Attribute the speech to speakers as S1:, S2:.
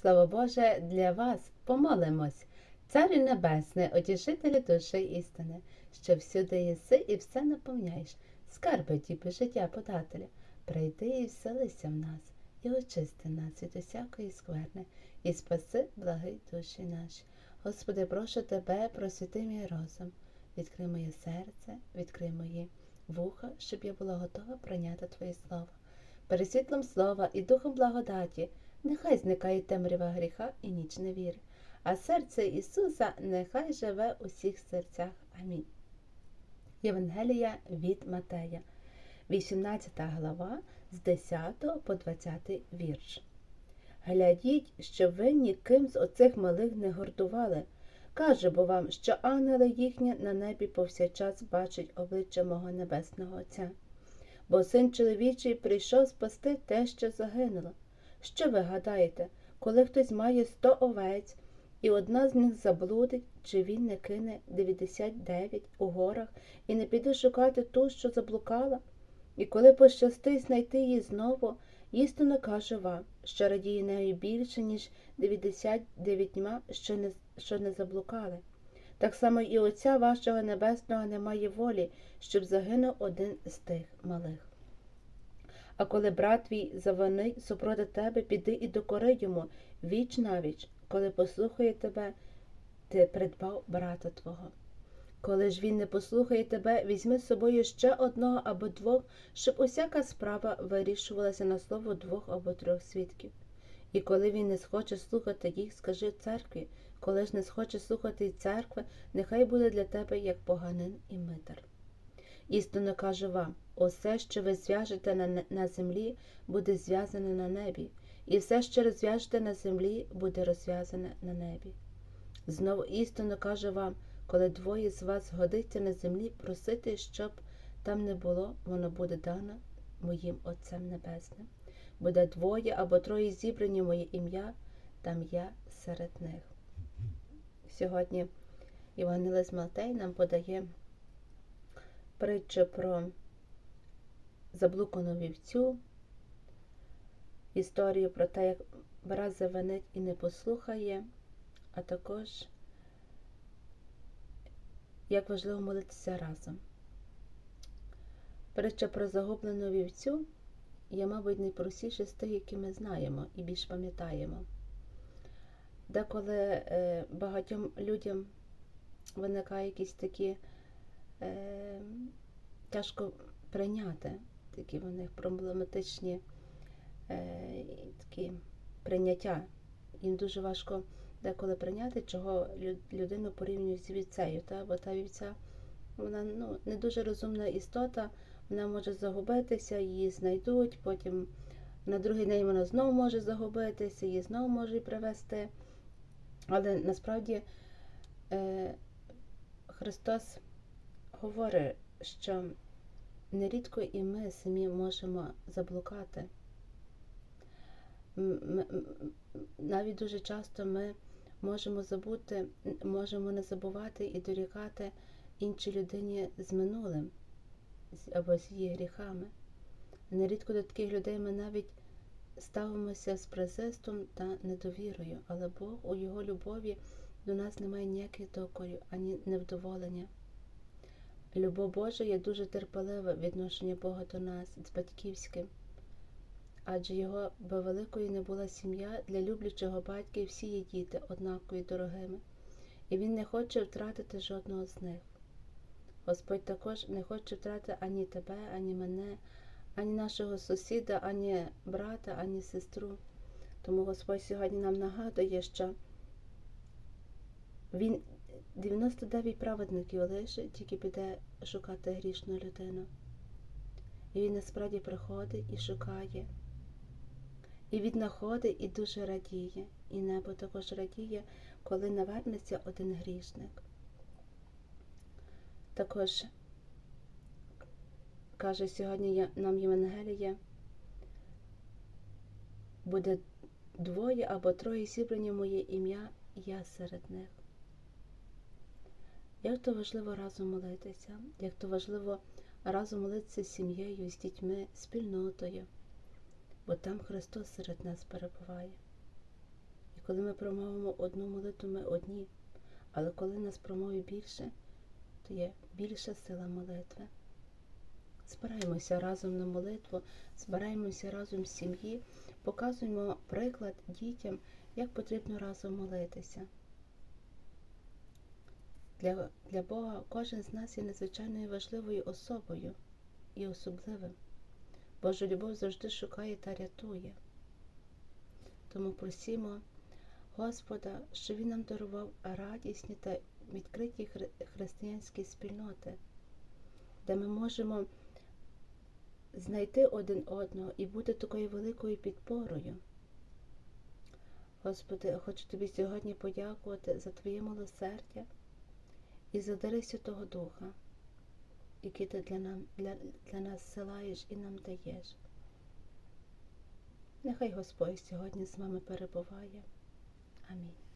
S1: Слово Боже, для вас помолимось. Царю Небесний, утішителю душі істини, що всюди єси і все наповняєш, скарби діби життя подателя, прийди і вселися в нас, і очисти нас від усякої скверни, і спаси благий душі наші. Господи, прошу тебе, просвіти мій розум, відкрий моє серце, відкрий мої вуха, щоб я була готова прийняти Твоє Слово. Перед світлом слова і духом благодаті, нехай зникає темрява гріха і ніч невіри, а серце Ісуса нехай живе у всіх серцях. Амінь. Євангелія від Матея, 18 глава з 10 по 20 вірш. Глядіть, щоб ви ніким з оцих малих не гордували. Кажу бо вам, що ангели їхні на небі повсякчас бачать обличчя мого небесного Отця. Бо син чоловічий прийшов спасти те, що загинуло. Що ви гадаєте, коли хтось має сто овець, і одна з них заблудить, чи він не кине 99 у горах і не піде шукати ту, що заблукала? І коли пощастить знайти її знову, істинно кажу вам, що радіє нею більше, ніж 99, що не, що не заблукали. Так само і Отця вашого Небесного немає волі, щоб загинув один з тих малих. А коли брат твій завинить супроти тебе, піди і докори йому віч навіч, коли послухає тебе, ти придбав брата твого. Коли ж він не послухає тебе, візьми з собою ще одного або двох, щоб усяка справа вирішувалася на слово двох або трьох свідків. І коли він не схоче слухати їх, скажи церкві, коли ж не схоче слухати церкви, нехай буде для тебе як поганин і митар. Істинно кажу вам, усе, що ви зв'яжете на, на землі, буде зв'язане на небі, і все, що розв'яжете на землі, буде розв'язане на небі. Знову істинно кажу вам, коли двоє з вас годиться на землі, просити, щоб там не було, воно буде дано моїм Отцем Небесним. Буде двоє або троє зібрані моє ім'я, там я серед них. Сьогодні Євангелист Малтей нам подає притчу про заблукану вівцю, історію про те, як брат завинить і не послухає, а також як важливо молитися разом. Притча про загублену вівцю є, мабуть, найпростіше з тих, які ми знаємо і більш пам'ятаємо. Деколи е, багатьом людям виникають якісь такі тяжко прийняти, такі в них проблематичні е, такі прийняття. Їм дуже важко деколи прийняти, чого людину порівнюють з вівцею. Та? Бо та вівця вона ну, не дуже розумна істота, вона може загубитися, її знайдуть, потім на другий день вона знову може загубитися, її знову може привезти. Але насправді е, Христос говорить, що нерідко і ми самі можемо заблукати. Навіть дуже часто ми можемо забути, можемо не забувати і дорікати іншій людині з минулим або з її гріхами. Нерідко до таких людей ми навіть ставимося з презистом та недовірою, але Бог у Його любові до нас немає ніяких докорів, ані невдоволення. Любов Божа є дуже терпелива відношення Бога до нас з батьківським, адже його би великою не була сім'я для люблячого батька і всі її діти однакові дорогими, і Він не хоче втратити жодного з них. Господь також не хоче втратити ані тебе, ані мене, ані нашого сусіда, ані брата, ані сестру. Тому Господь сьогодні нам нагадує, що Він 99 праведників лише тільки піде шукати грішну людину. І він насправді приходить і шукає. І віднаходить і дуже радіє. І небо також радіє, коли навернеться один грішник. Також каже сьогодні нам Євангелія, буде двоє або троє зібрані моє ім'я, я серед них. Як то важливо разом молитися, як то важливо разом молитися з сім'єю, з дітьми, спільнотою, бо там Христос серед нас перебуває. І Коли ми промовимо одну молитву, ми одні. Але коли нас промовить більше, то є більша сила молитви. Збираємося разом на молитву, збираємося разом в сім'ї, показуємо приклад дітям, як потрібно разом молитися. Для, для Бога кожен з нас є надзвичайною важливою особою і особливим. Божа любов завжди шукає та рятує. Тому просімо Господа, що Він нам дарував радісні та відкриті хри- християнські спільноти, де ми можемо знайти один одного і бути такою великою підпорою. Господи, хочу тобі сьогодні подякувати за Твоє милосердя і задари Святого Духа, який ти для, нам, для, для нас силаєш і нам даєш. Нехай Господь сьогодні з вами перебуває. Амінь.